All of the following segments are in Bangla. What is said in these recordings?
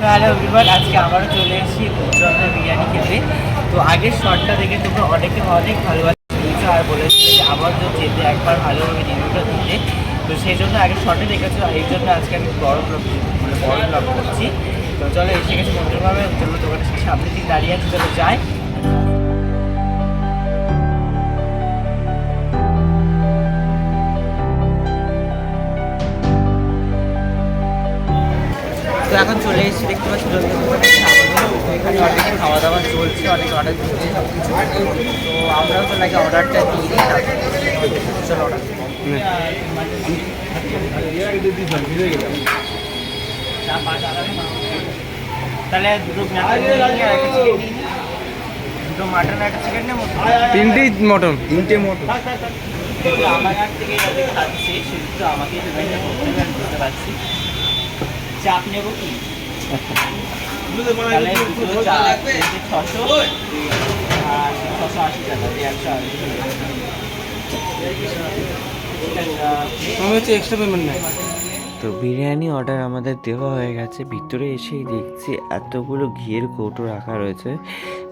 তো হ্যালো এভরিওয়ান, আজকে আবারও চলে এসেছি উজ্জ্বলের বিরিয়ানি খেতে। তো আগের শটটা দেখে তোমরা অনেকে অনেক ভালোবাসা দিয়েছ আর বলেছ যে আবার তো যেতে একবার ভালোভাবে রিভিউটা দিতে। তো সেই জন্য আগে শর্টে দেখেছ এই জন্য আজকে আমি বড় মানে বড় ব্লগ করছি। তো চলো এসে গেছি সুন্দরভাবে চলো দোকানের সামনে দিয়ে দাঁড়িয়ে আছি, চলো যাই। এখন চলে এসেছি দেখতে পাচ্ছি এখানে অনেকে খাওয়া দাওয়া চলছে অনেকে অর্ডার দিচ্ছে সব কিছু তো আমরাও তো লাগে অর্ডারটা দিয়ে দিই চলো অর্ডার তাহলে দুটো দুটো মাটন একটা চিকেন নেব তিনটেই মটন। তিনটে মটন। আমার হাত থেকে সেহেতু আমাকে বুঝতে পারছি। চাপ নেব কি? ছশো, আর ছশো আশি টাকা একশো আশি। আমি হচ্ছে এক্সট্রা পেমেন্ট নেই তো বিরিয়ানি অর্ডার আমাদের দেওয়া হয়ে গেছে। ভিতরে এসেই দেখছি এতগুলো ঘিয়ের কৌটো রাখা রয়েছে।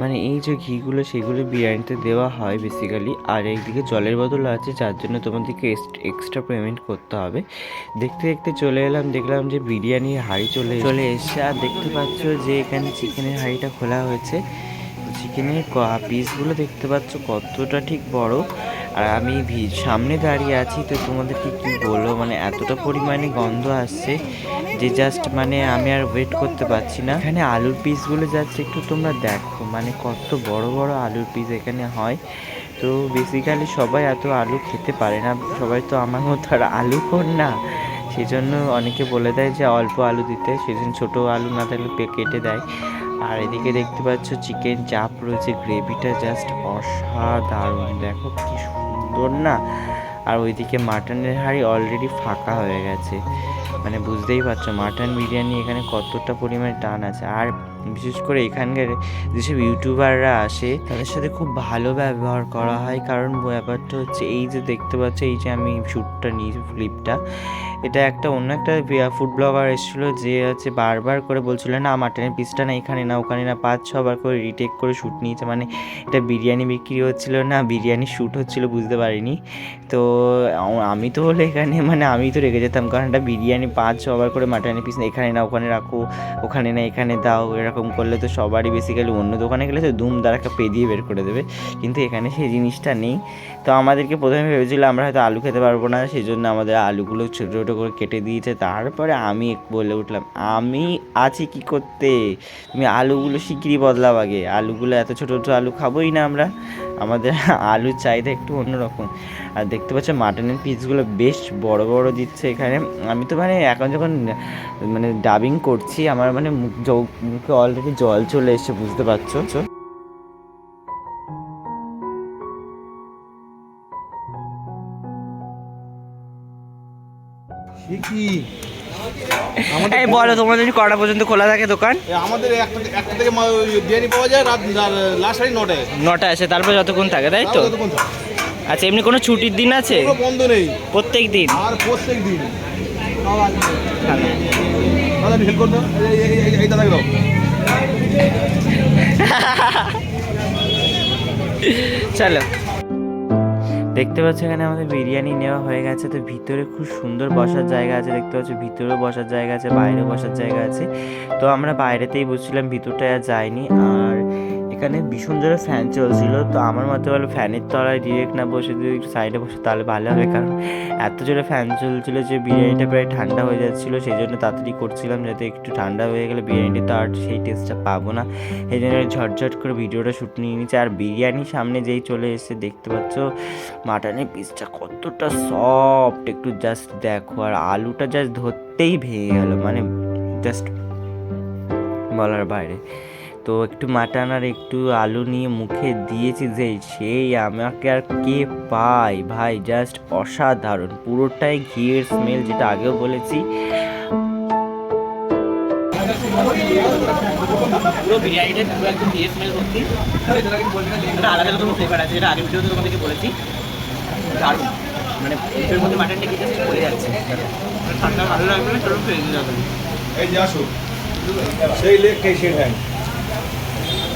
মানে এই যে ঘিগুলো, সেগুলো বিরিয়ানিতে দেওয়া হয় বেসিক্যালি আর একদিকে জলের বোতল আছে, যার জন্য তোমাদেরকে এক্সট্রা পেমেন্ট করতে হবে। দেখতে দেখতে চলে এলাম, দেখলাম যে বিরিয়ানির হাঁড়ি চলে চলে এসছে, আর দেখতে পাচ্ছ যে এখানে চিকেনের হাঁড়িটা খোলা হয়েছে। চিকেনের পিসগুলো দেখতে পাচ্ছ কতটা ঠিক বড়। আর আমি সামনে দাঁড়িয়ে আছি, তো তোমাদেরকে কি বলব? মানে এতটা পরিমাণে গন্ধ আসছে যে জাস্ট মানে আমি আর ওয়েট করতে পারছি না। এখানে আলুর পিসগুলো যাচ্ছে, একটু তোমরা দেখো। মানে কত বড় বড় আলুর পিস এখানে হয়। তো বেসিক্যালি সবাই এত আলু খেতে পারে না। সবাই তো আমার মতো আর আলু কর না। সেই জন্য অনেকে বলে দেয় যে অল্প আলু দিতে। সেজন্য ছোটো আলু না থাকলে কেটে দেয়। আর এদিকে দেখতে পাচ্ছ চিকেন চাপ রয়েছে গ্রেভিটা জাস্ট অসাধারণ। দেখো কি সুন্দর না। আর ওইদিকে মাটনের হাঁড়ি অলরেডি ফাঁকা হয়ে গেছে। মানে বুঝতেই পারছ, মাটন বিরিয়ানি এখানে কতটা পরিমাণে টান আছে। আর বিশেষ করে এখানকার যেসব ইউটিউবাররা আসে, তাদের সাথে খুব ভালো ব্যবহার করা হয়। কারণ ব্যাপারটা হচ্ছে, এই যে দেখতে পাচ্ছ, এই যে আমি শ্যুটটা নিয়েছি, ফ্লিপটা, এটা একটা অন্য একটা ফুড ব্লগার এসেছিল যে হচ্ছে বারবার করে বলছিল, না, মাটনের পিসটা না, এখানে না ওখানে না। পাঁচ, ছবার করে রিটেক করে শ্যুট নিয়েছে। মানে এটা বিরিয়ানি বিক্রি হচ্ছিল না, বিরিয়ানি শ্যুট হচ্ছিল, বুঝতে পারিনি। তো আমি তো হলে এখানে মানে আমি তো রেগে যেতাম। কারণ এটা বিরিয়ানি, পাঁচ, ছবার করে মাটনের পিস এখানে না ওখানে রাখো, ওখানে না, এখানে দাও, এরকম করলে তো সবারই বেসিক্যালি অন্য দোকানে গেলে তো দুম একটা পেদিয়ে বের করে দেবে। কিন্তু এখানে সেই জিনিসটা নেই। তো আমাদেরকে প্রথমে ভেবেছিল আমরা হয়তো আলু খেতে পারব না সেই জন্য আমাদের আলুগুলো ছোটো ছোটো করে কেটে দিয়েছে। তারপরে আমি বলে উঠলাম, আমি আছি কি করতে? তুমি আলুগুলো শিগগিরই বদলাও আগে। আলুগুলো এত ছোটো ছোটো আলু খাবোই না আমরা। আমাদের আলুর চাহিদা একটু অন্যরকম। আর দেখতে পাচ্ছ মাটনের পিসগুলো বেশ বড় বড় দিচ্ছে এখানে। আমি তো মানে এখন যখন মানে ডাবিং করছি, আমার মানে মুখ মুখে অলরেডি জল চলে এসে বুঝতে পারছ? কি এই বলো তোমাদের কটা পর্যন্ত খোলা থাকে দোকান? আমাদের একটা একটা থেকে বিরিয়ানি পাওয়া যায় রাত লাস্ট সাড়ে নটায়। নটা আছে তারপর যতক্ষণ থাকে তাই তো। আচ্ছা এমনি কোনো ছুটির দিন আছে? বন্ধ নেই। প্রত্যেক দিন? আর প্রত্যেক দিন। দাদা হেল্প করতো এই- এই- এই- এই দাদাকে দাও। চলো। দেখতে পাচ্ছ এখানে আমাদের বিরিয়ানি নেওয়া হয়ে গেছে। তো ভিতরে খুব সুন্দর বসার জায়গা আছে, দেখতে পাচ্ছ ভিতরেও বসার জায়গা আছে বাইরে বসার জায়গা আছে। তো আমরা বাইরেতেই বসছিলাম, ভিতরটায় আর যাইনি। আর এখানে ভীষণ জোরে ফ্যান চলছিল, তো আমার মতে বলো ফ্যানের তলায় ডিরেক্ট না বসে যদি একটু সাইডে বসে তাহলে ভালো হবে, কারণ এত জোরে ফ্যান চলছিল যে বিরিয়ানিটা প্রায় ঠান্ডা হয়ে যাচ্ছিল সেই জন্য তাড়াতাড়ি করছিলাম যাতে একটু ঠান্ডা হয়ে গেলে বিরিয়ানিটা তো আর সেই টেস্টটা পাবো না। সেই জন্য ঝটঝট করে ভিডিওটা শ্যুট নিয়ে নিচ্ছে আর বিরিয়ানি সামনে যেই চলে এসে দেখতে পাচ্ছ মাটনের পিসটা কতটা সফট একটু জাস্ট দেখো, আর আলুটা জাস্ট ধরতেই ভেঙে গেল মানে জাস্ট বলার বাইরে। তো একটু মাটন আর একটু আলু নিয়ে মুখে দিয়েছি যে সেই আমাকে আর কে পাই ভাই জাস্ট অসাধারণ। পুরোটাই ঘিয়ের স্মেল যেটা আগেও বলেছি। পুরো বিরিয়ানিটা পুরো একদম দিয়ে স্মেল করছি এটা আলাদা রকম ফ্লেভার আছে যেটা আগের ভিডিওতে তোমাদেরকে বলেছি। দারুণ। মানে এর মধ্যে মাটনটা কি পড়ে যাচ্ছে। ঠান্ডা ভালো লাগবে না চলো ফেলে যাবে এই যে আসো। সেই লেগ কে সেই হ্যাং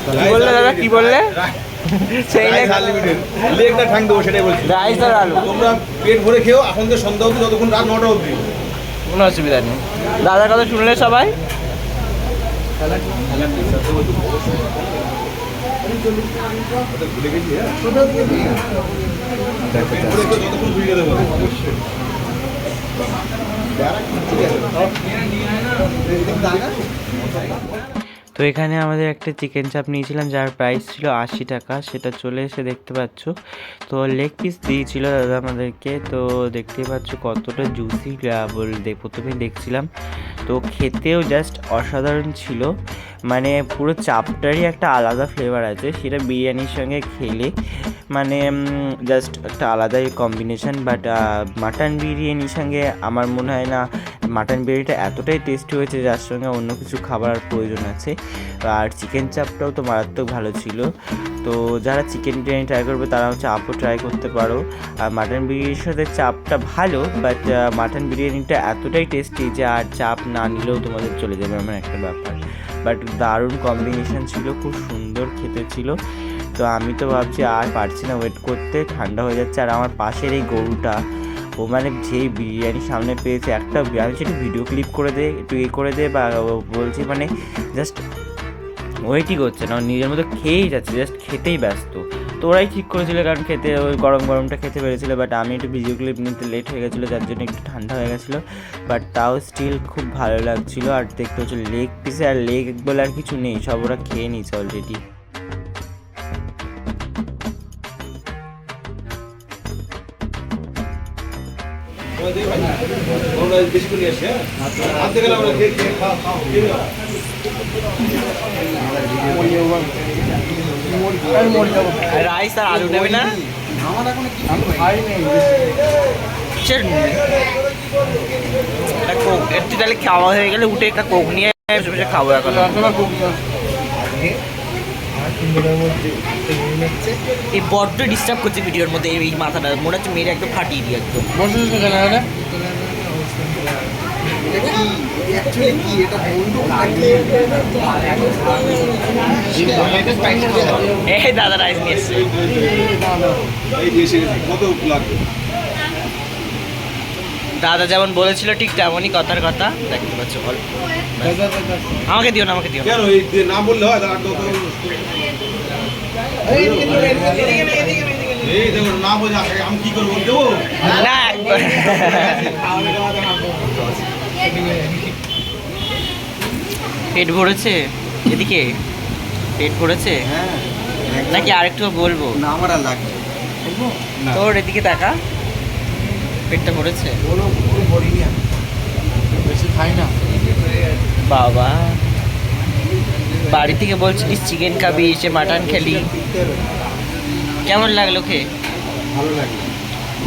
কি বললে দাদা? কি বললে? সেই লেগটা ঠ্যাং দেবো সেটাই বলছি। রাইস আর আলু। তোমরা পেট ভরে খেও এখন তো সন্ধ্যা অবধি যতক্ষণ রাত নটা অবধি। কোনো অসুবিধা নেই। দাদার কথা শুনলে সবাই? ভুলে গেছি তো এখানে আমাদের একটা চিকেন চাপ নিয়েছিলাম, যার প্রাইস ছিল আশি টাকা। সেটা চলে এসে দেখতে পাচ্ছ। তো লেগ পিস দিয়েছিল দাদা আমাদেরকে। তো দেখতেই পাচ্ছ কতটা জুসি বল প্রথমেই দেখছিলাম। তো খেতেও জাস্ট অসাধারণ ছিল। মানে পুরো চাপটারই একটা আলাদা ফ্লেভার আছে। সেটা বিরিয়ানির সঙ্গে খেলে মানে জাস্ট একটা আলাদাই কম্বিনেশন বাট মাটন বিরিয়ানির সঙ্গে আমার মনে হয় না মাটন বিরিয়ানিটা এতটাই টেস্টি হয়েছে, যার সঙ্গে অন্য কিছু খাবার প্রয়োজন আছে। আর চিকেন চাপটাও তো মারাত্মক ভালো ছিল। তো যারা চিকেন বিরিয়ানি ট্রাই করবে, তারা হচ্ছে আপও ট্রাই করতে পারো। আর মাটন বিরিয়ানির সাথে চাপটা ভালো বাট মাটন বিরিয়ানিটা এতটাই টেস্টি যে আর চাপ না নিলেও তোমাদের চলে যাবে এমন একটা ব্যাপার। বাট দারুণ কম্বিনেশন ছিল, খুব সুন্দর খেতে ছিল। তো আমি তো ভাবছি আর পারছি না ওয়েট করতে, ঠান্ডা হয়ে যাচ্ছে। আর আমার পাশের এই গরুটা ও মানে যেই বিরিয়ানি সামনে পেয়েছে, একটা আমি সেটা ভিডিও ক্লিপ করে দে একটু এ করে দে বা বলছি মানে জাস্ট ওয়েটই করছে, না নিজের মতো খেয়েই যাচ্ছে জাস্ট খেতেই ব্যস্ত। তো ওরাই ঠিক করেছিল, কারণ খেতে ওই গরম গরমটা খেতে পেরেছিল বাট আমি একটু ভিডিও ক্লিপ নিতে লেট হয়ে গেছিল, যার জন্য একটু ঠান্ডা হয়ে গেছিল বাট তাও স্টিল খুব ভালো লাগছিল, আর দেখতে হচ্ছে লেগ পিসে আর লেগ বলে আর কিছু নেই, সব ওরা খেয়ে নিয়েছে অলরেডি রাইস আর আলু নেবে না? একটা তাহলে খাওয়া হয়ে গেলে উঠে একটা কোক নিয়ে খাব এখন এই বড্ড ডিস্টার্ব করছে ভিডিওর মধ্যে এই মাথাটা। মনে হচ্ছে মেরে একদম ফাটিয়ে দিই একদম। এই দাদা রাইস নিয়ে এসছে। দাদা যেমন বলেছিল ঠিক তেমনই কথার কথা। দেখতে পাচ্ছ অল্প আমাকে দিও না আমাকে দিও না। কেন না বললে হয় না বলে আমি কি করব দেবো না পেট ভরেছে? এদিকে? পেট ভরেছে? নাকি আরেকটু বলব? না আমার আর লাগবে তোর এদিকে তাকা পেটটা ভরেছে? বেশি খাই না। বাবা। বাড়ি থেকে বলছিলিস চিকেন খাবি এসে মাটন খেলি। কেমন লাগল খেয়ে? ভালো লাগে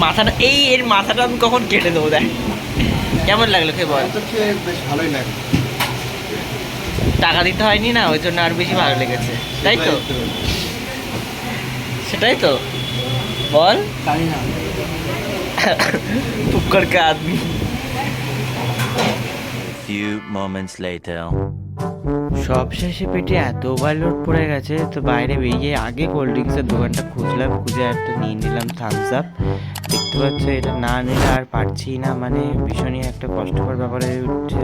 মাথাটা এই এর মাথাটা আমি কখন কেটে দেবো দেখ। কেমন লাগল খেয়ে বল। বেশ ভালোই লাগে টাকা দিতে হয়নি না ওই জন্য আর বেশি ভালো লেগেছে। তাই তো? সেটাই তো। বল। জানি না? টুক্কর কে আদমি। Few moments later. সব শেষে পেটে এতবার লোড পড়ে গেছে, তো বাইরে বেরিয়ে আগে কোল্ড ড্রিঙ্কসের দোকানটা খুঁজলাম, খুঁজে একটা নিয়ে নিলাম থামস আপ দেখতে পাচ্ছ এটা না নিলে আর পারছি না মানে ভীষণই একটা কষ্টকর ব্যাপার হয়ে উঠছে।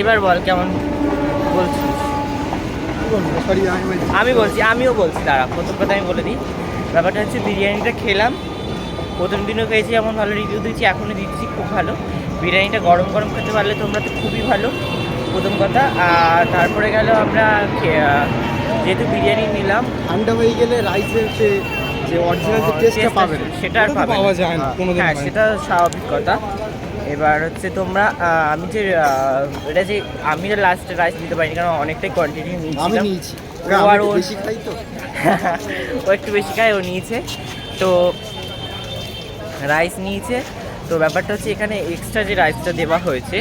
এবার বল, কেমন বলছিস? আমি বলছি আমি বলছি আমিও বলছি, দাঁড়া, প্রথম কথা আমি বলে দিই। ব্যাপারটা হচ্ছে বিরিয়ানিটা খেলাম, প্রথম দিনও খেয়েছি এমন ভালো রিভিউ দিচ্ছি এখনও দিচ্ছি, খুব ভালো। বিরিয়ানিটা গরম গরম খেতে পারলে তোমরা তো খুবই ভালো। প্রথম কথা আর তারপরে গেল আমরা যেহেতু বিরিয়ানি নিলাম। ঠান্ডা হয়ে গেলে রাইসের সে যে অরিজিনাল যে টেস্টটা taste পাবেন সেটা আর পাওয়া যায় না কোনো হ্যাঁ সেটা স্বাভাবিক কথা। এবার হচ্ছে তোমরা আমি যে এটা যে আমি যে লাস্টে রাইস নিতে পারিনি কারণ অনেকটাই কোয়ান্টিটি আমি নিয়েছি। ও আর ও- বেশি খাই তো। ও একটু বেশি খায় ও নিয়েছে। তো রাইস নিয়েছে। তো ব্যাপারটা হচ্ছে এখানে এক্সট্রা যে রাইসটা দেওয়া হয়েছে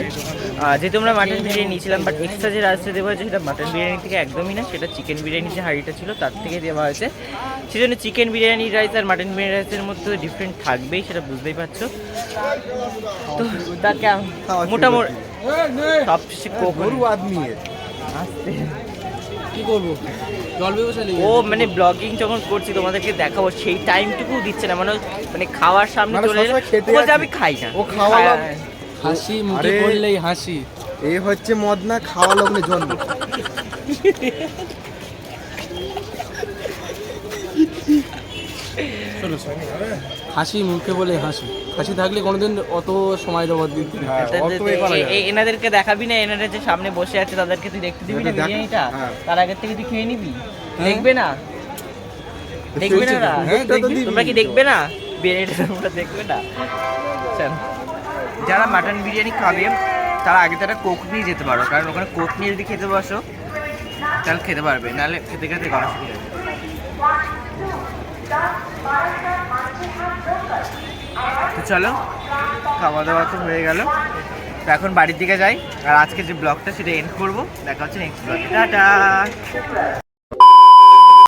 যেহেতু আমরা মাটন বিরিয়ানি নিয়েছিলাম বাট এক্সট্রা যে রাইসটা দেওয়া হয়েছে সেটা মাটন বিরিয়ানি থেকে একদমই না সেটা চিকেন বিরিয়ানি যে হাঁড়িটা ছিল তার থেকে দেওয়া হয়েছে। সেজন্য চিকেন বিরিয়ানি রাইস আর মাটন বিরিয়ানি রাইসের মধ্যে ডিফারেন্ট থাকবেই সেটা বুঝতেই পারছ। তো তা মোটামুটি করছি। কি করব? জল ব্যবসা ও মানে ব্লগিং যখন করছি তোমাদেরকে দেখাবো সেই টাইমটুকু দিচ্ছে না। মানে মানে খাওয়ার সামনে মানে চলে এলে ও আমি খাই না। ও খাওয়া হাসি মুখে বললেই হাসি। এ হচ্ছে মদ না খাওয়া লগ্নে জন্ম। হাসি মুখে বলে হাসি। হাসি থাকলে কোনোদিন অত সময় দেওয়ার দিন হ্যাঁ, এনাদেরকে দেখাবি না এনারা যে সামনে বসে আছে তাদেরকে তুই দেখতে দিবি না এটা বিরিয়ানিটা হ্যাঁ। তার আগের থেকে তুই খেয়ে নিবি। দেখবে না। দেখবে না? হ্যাঁ। তোমরা কি দেখবে না? বিরিয়ানিটা তোমরা দেখবে না। যারা মাটন বিরিয়ানি খাবে তারা আগে তারা কোক নিয়ে যেতে পারো। কারণ ওখানে কোক নিয়ে যদি খেতে বসো তাহলে খেতে পারবে। নাহলে খেতে খেতে গলা শুকিয়ে যাবে। তো চলো খাওয়া দাওয়া তো হয়ে গেল। তো এখন বাড়ির দিকে যাই, আর আজকে যে ব্লগটা সেটা এন্ড করব। দেখা হচ্ছে নেক্সট ব্লগে টাটা!